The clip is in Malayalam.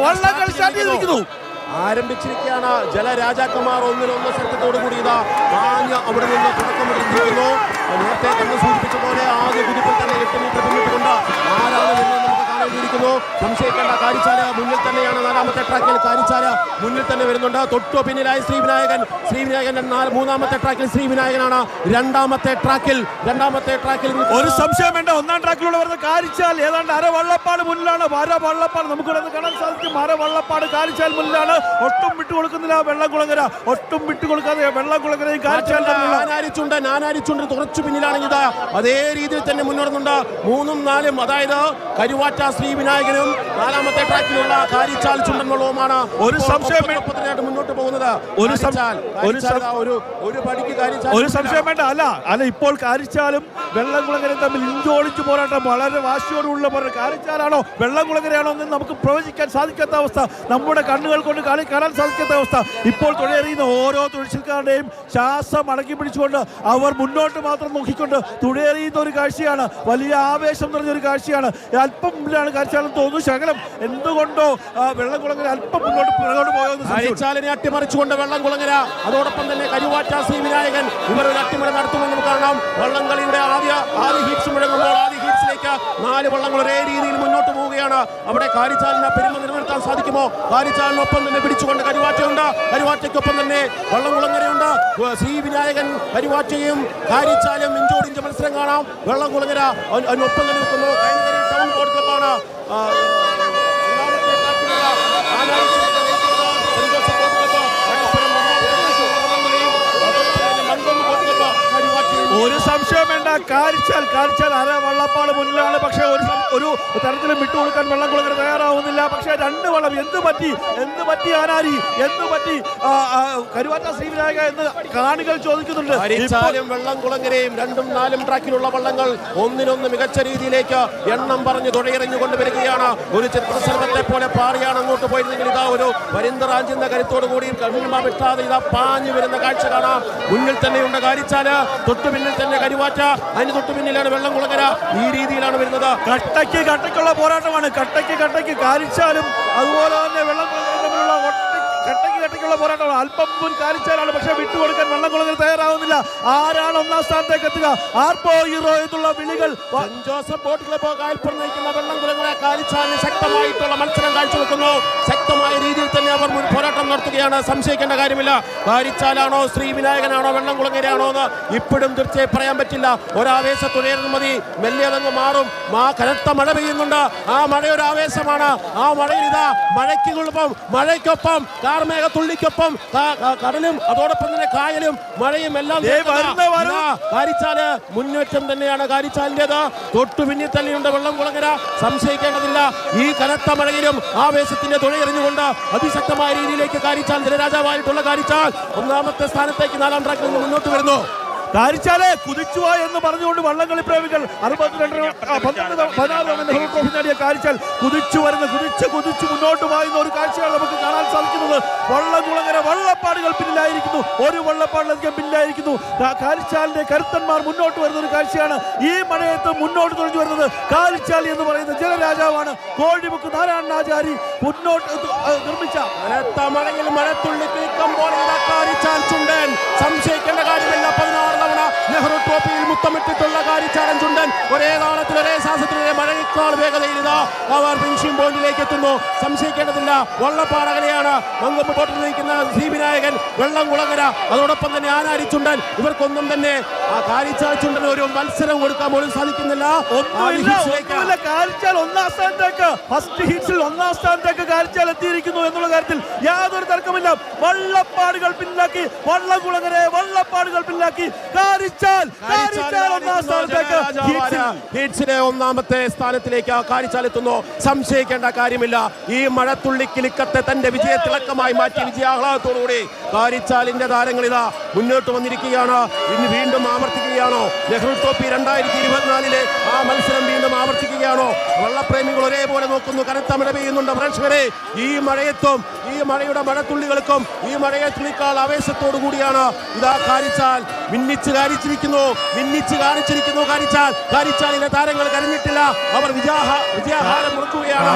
വള്ളങ്ങൾ സ്റ്റാർട്ട് ചെയ്തിരിക്കുന്നു ആരംഭിച്ചിരിക്കുകയാണ് ജലരാജാക്കന്മാർ. ഒന്നിനൊന്ന് സത്യത്തോടു കൂടി ഇതാ പാഞ്ഞ് അവിടെ നിന്ന് തുടക്കം എടുത്തിരിക്കുന്നു നേരത്തെ കണ്ണു സൂചിപ്പിച്ച പോലെ കാണേണ്ടിയിരിക്കുന്നു സംശയിക്കേണ്ട കാരിച്ചാല മുന്നിൽ തന്നെയാണ് നാലാമത്തെ ട്രാക്കിൽ കാരിച്ചാല മുന്നിൽ തന്നെ വരുന്നുണ്ട്. തൊട്ടു പിന്നിലായി ശ്രീവിനായകൻ ശ്രീവിനായകൻ നാല് മൂന്നാമത്തെ ട്രാക്കിൽ ശ്രീവിനായകനാണ് രണ്ടാമത്തെ ട്രാക്കിൽ രണ്ടാമത്തെ ട്രാക്കിൽ ഒരു സംശയം വേണ്ട. ഒന്നാം ട്രാക്കിലൂടെ വരുന്ന കാരിച്ചാൽ ഏതാണ്ട് അര വള്ളപ്പാട് മുന്നിലാണ്. അര വള്ളപ്പാട് നമുക്ക് ഇവിടെ കാണാൻ സാധിക്കും. അര വള്ളപ്പാട് കാരിച്ചാൽ മുന്നിലാണ്. ഒട്ടും വിട്ടുകൊടുക്കുന്നില്ല വെള്ളംകുളങ്ങര ഒട്ടും വിട്ടുകൊടുക്കാതെ വെള്ളംകുളങ്ങരയും കാരിച്ചാൽ നാനാരിച്ചുണ്ട്. നാനാരിച്ചുണ്ട്. കുറച്ചു പിന്നിലാണെങ്കിൽ ഇതാ. അതേ രീതിയിൽ തന്നെ മുന്നോടുന്നുണ്ട് മൂന്നും നാലും അതായത് കരുവാറ്റ ശ്രീ വിനായകനും നാലാമത്തെ ട്രാക്കിലുള്ള കാരിച്ചാൽ ചുണ്ടൻവള്ളവുമാണ്. ഒരു സംശയം മുന്നോട്ട് പോകുന്നത് ഒരു ഒരു ഒരു പടിക്ക് കാരിച്ചാൽ ഒരു സംശയം വേണ്ട. അല്ല അല്ല ഇപ്പോൾ കാരിച്ചാലും വെള്ളംകുളങ്ങരയും തമ്മിൽ ഇഞ്ചോടിച്ച് പോരാട്ടം. വളരെ വാശിയോടുള്ള പോരാട്ടം. കാരിച്ചാലാണോ വെള്ളംകുളങ്ങരയാണോ എന്ന് നമുക്ക് പ്രവചിക്കാൻ സാധിക്കാത്ത അവസ്ഥ. നമ്മുടെ കണ്ണുകൾ കൊണ്ട് കളി കാണാൻ സാധിക്കാത്ത അവസ്ഥ. ഇപ്പോൾ തുഴയെറിയുന്ന ഓരോ തുഴച്ചിൽക്കാരുടെയും ശ്വാസം അടക്കി പിടിച്ചുകൊണ്ട് അവർ മുന്നോട്ട് മാത്രം നോക്കിക്കൊണ്ട് തുഴയെറിയുന്ന ഒരു കാഴ്ചയാണ്. വലിയ ആവേശം നിറഞ്ഞ ഒരു കാഴ്ചയാണ്. അല്പം മുന്നിലാണ് കാഴ്ചയാണെന്ന് തോന്നുന്നു. ശകലം എന്തുകൊണ്ടോ വെള്ളംകുളങ്ങര അല്പം മുന്നോട്ട് പിറകോട്ട് പോയെന്ന് അട്ടിമറിച്ചുകൊണ്ട് വെള്ളം കുളങ്ങര. അതോടൊപ്പം തന്നെ കരുവാറ്റ ശ്രീ വിനായകൻ ഇവർ ഒരു അട്ടിമറി നടത്തുമെന്ന് നമുക്ക് കാണാം വള്ളംകളിയുടെ ആദ്യ നാല് വള്ളങ്ങൾ ഒരേ രീതിയിൽ മുന്നോട്ട് പോവുകയാണ്. അവിടെ കാരിച്ചാലിന് പെരുമ നിലനിർത്താൻ സാധിക്കുമോ? കാരിച്ചാലിനൊപ്പം തന്നെ പിടിച്ചുകൊണ്ട് കരുവാറ്റയുണ്ട്. കരുവാറ്റയ്ക്കൊപ്പം തന്നെ വള്ളംകുളങ്ങരയുണ്ട് ശ്രീ വിനായകൻ കരുവാറ്റയും കാരിച്ചാലും ഇഞ്ചോടിഞ്ച് മത്സരം കാണാം. വെള്ളം കുളങ്ങര അതിനൊപ്പം തന്നെ നിൽക്കുന്നു ടൗൺ ഒരു സംശയം കാരിച്ചാൽ കാരിച്ചാൽ അര വള്ളപ്പാട് മുന്നിലാണ്. പക്ഷേ ഒരു ഒരു തരത്തിലും വെള്ളം കുളങ്ങര തയ്യാറാവുന്നില്ല. പക്ഷേ രണ്ട് വള്ളം. എന്ത് പറ്റി? എന്ത് പറ്റി ആനാരി എന്ത് പറ്റി? കരുവാറ്റ ശ്രീവിനായക എന്ന് കാണികൾ ചോദിക്കുന്നുണ്ട്. വെള്ളം കുളങ്ങരയും രണ്ടും നാലും ട്രാക്കിലുള്ള വള്ളങ്ങൾ ഒന്നിനൊന്ന് മികച്ച രീതിയിലേക്ക് എണ്ണം പറഞ്ഞ് തുഴയെറിഞ്ഞു കൊണ്ടുവരികയാണ്. ഒരു ചിത്രശലഭത്തെ പോലെ പാറിയാണ് അങ്ങോട്ട് പോയിരുന്നെങ്കിൽ ഇതാ ഒരു പരിന്തറാഞ്ചുന്ന കരുത്തോടു കൂടി കണ്ണിമ വെട്ടാതെ ഇതാ പാഞ്ഞു വരുന്ന കാഴ്ച കാണാം. മുന്നിൽ തന്നെയുണ്ട് കാരിച്ചാൽ തൊട്ടു പിന്നിൽ തന്നെ കരുവാറ്റ. അതിന് തൊട്ട് പിന്നിലാണ് വെള്ളം കുളങ്ങര. ഈ രീതിയിലാണ് വരുന്നത്. കട്ടയ്ക്ക് കട്ടയ്ക്കുള്ള പോരാട്ടമാണ്. കട്ടയ്ക്ക് കട്ടയ്ക്ക് കാലിച്ചാലും അതുപോലെ തന്നെ തമ്മിലുള്ള കട്ടയ്ക്ക് കട്ടയ്ക്കുള്ള പോരാട്ടമാണ്. അല്പം മുൻ കാലിച്ചാലാണ് പക്ഷേ വിട്ടുകൊടുക്കാൻ വള്ളംകുളങ്ങൾ തയ്യാറാവുന്നില്ല. ആരാണ് ഒന്നാം സ്ഥാനത്തേക്ക് എത്തുക? ആർപ്പോ ഹീറോ എന്നുള്ള വിളികൾ ബോട്ട് ക്ലബ് നയിക്കുന്ന വെള്ളംകുളങ്ങളെ കാലിച്ചാലിന് ശക്തമായിട്ടുള്ള മത്സരം കാഴ്ചവെക്കുന്നു. ശക്തമായ രീതിയിൽ തന്നെ അവർ മുൻ പോരാട്ടം നടത്തുകയാണ്. സംശയിക്കേണ്ട കാര്യമില്ല. കാരിച്ചാലാണോ ശ്രീ വിനായകനാണോ വെള്ളം കുളങ്ങരയാണോ എന്ന് ഇപ്പോഴും തീർച്ചയായും പറയാൻ പറ്റില്ല. ഒരാവേശത്തുയർന്നു മതി. മെല്ലെ അതങ്ങ് മാറും. ആ കനത്ത മഴ പെയ്യുന്നുണ്ട്. ആ മഴയൊരു ആവേശമാണ് ആ മഴയിൽ ഇതാ മഴയ്ക്കൊപ്പം മഴയ്ക്കൊപ്പം. കാർമേഘ തുള്ളിക്കൊപ്പം കാ- കാ- കടലും അതോടൊപ്പം തന്നെ കായലും മഴയും എല്ലാം കാരിച്ചാൽ മുന്നേറ്റം തന്നെയാണ് കാരിച്ചാലിന്റേത് തൊട്ടു പിന്നിൽ തന്നെയുണ്ട് വെള്ളം കുളങ്ങര. സംശയിക്കേണ്ടതില്ല. ഈ കനത്ത മഴയിലും ആവേശത്തിന്റെ തുഴയെറിഞ്ഞുകൊണ്ട് അതിശക്തമായ രീതിയിലേക്ക് കാരിച്ചാൽ ജലരാജാവായിട്ടുള്ള കാരിച്ചാൽ ഒന്നാമത്തെ സ്ഥാനത്തേക്ക് നാലാം ട്രാക്കിൽ നിന്ന് മുന്നോട്ട് വരുന്നു. കാരിച്ചാലെ കുതിച്ചുവ എന്ന് പറഞ്ഞുകൊണ്ട് വള്ളംകളി പ്രേമികൾ അറുപത്തിരണ്ട് പന്ത്രണ്ട് പതിനാറ് ട്രോഫി നേടിയ കാരിച്ചാൽ കുതിച്ചു വരുന്ന കുതിച്ച് കുതിച്ച് മുന്നോട്ട് പായുന്ന ഒരു കാഴ്ചയാണ് നമുക്ക് വള്ളംകുളങ്ങര വള്ളപ്പാടുകൾ പിന്നിലായിരിക്കുന്നു. ഒരു വള്ളപ്പാടിലധികം പിന്നിലായിരിക്കുന്നു. കാലിച്ചാലിന്റെ കരുത്തന്മാർ മുന്നോട്ട് വരുന്ന ഒരു കാഴ്ചയാണ്. ഈ മഴയത്ത് മുന്നോട്ട് തുഴഞ്ഞു വരുന്നത് കാലിച്ചാൽ എന്ന് പറയുന്ന ജലരാജാവാണ്. കോഴിമുക്ക് നാരായണാചാരി മുന്നോട്ട് നിർമ്മിച്ച. മഴയിൽ മഴത്തുള്ളി കിളിക്കുമ്പോൾ ചുണ്ടൻ. സംശയിക്കേണ്ട കാര്യമില്ല. പതിനാറ് തവണ നെഹ്റു ട്രോഫിയിൽ മുത്തമിട്ടിട്ടുള്ള കാലിച്ചാലൻ ചുണ്ടൻ. ഒരേ താളത്തിൽ ഒരേ മഴയേക്കാൾ വേഗതയിൽ അവർ ഫിനിഷിംഗ് പോയിന്റിലേക്ക് എത്തുന്നു. സംശയിക്കേണ്ടതില്ല. വള്ളപ്പാടകലെയാണ് മങ്കൊമ്പ് ബോട്ടിൽ നിൽക്കുന്ന ശ്രീ വിനായകൻ വെള്ളം കുളങ്ങര. അതോടൊപ്പം തന്നെ ആനാരിച്ചുണ്ടൻ ഇവർക്കൊന്നും തന്നെ ആ ചുണ്ടൻ ഒരു മത്സരം കൊടുക്കാൻ പോലും സാധിക്കുന്നില്ല. ആ ഒന്നുമില്ല. കാരിച്ചാൽ ഒന്നാം സ്ഥാനത്തേക്ക്. ഫസ്റ്റ് ഹിറ്റ്സിൽ ഒന്നാം സ്ഥാനത്തേക്ക് കാലിച്ചാൽ എത്തിയിരിക്കുന്നു എന്നുള്ള കാര്യത്തിൽ യാതൊരു തർക്കമില്ല. വള്ളപ്പാടുകൾ പിന്നിലാക്കി വള്ളകുളങ്ങരെ വള്ളപ്പാടുകൾ പിന്നിലാക്കി കാരിച്ചാൽ കാരിച്ചാൽ ഒന്നാം സ്ഥാനത്തേക്ക്. ഹീറ്റ്സിലെ ഒന്നാമത്തെ സ്ഥാനത്തിലേക്ക് കാരിച്ചാലെത്തുന്നു സംശയിക്കേണ്ട കാര്യമില്ല. ഈ മഴത്തുള്ളി കിലുക്കത്തെ തന്റെ വിജയത്തിളക്കമായി മാറ്റി വിജയാഹ്ലാദത്തോടുകൂടി കാരിച്ചാലിന്റെ താരങ്ങൾ ഇതാ മുന്നോട്ട് വന്നിരിക്കുകയാണ്. ഇനി വീണ്ടും ആവർത്തിക്കുകയാണോ? നെഹ്റു ട്രോഫി രണ്ടായിരത്തി ഇരുപത്തിനാലിലെ ആ മത്സരം വീണ്ടും ആവർത്തിക്കുകയാണോ? വള്ളപ്രേമികൾ ഒരേപോലെ നോക്കുന്നു. കനത്ത മഴ പെയ്യുന്നുണ്ട് പ്രേക്ഷകരെ. ഈ മഴയത്തും ഈ മഴയുടെ മഴത്തുള്ളികൾക്കും ഈ മഴയെ തുണിക്കാൾ ആവേശത്തോടു കൂടിയാണ്. ഇതാ കാരിച്ചാൽ. മിന്നിച്ച് കാരിച്ചിരിക്കുന്നു. മിന്നിച്ച് കാണിച്ചിരിക്കുന്നു കാരിച്ചാൽ. കാരിച്ചാലിലെ താരങ്ങൾ കരഞ്ഞിട്ടില്ല. അവർ വിജയാഹ വിജയാഹാരം മുറുക്കുകയാണ്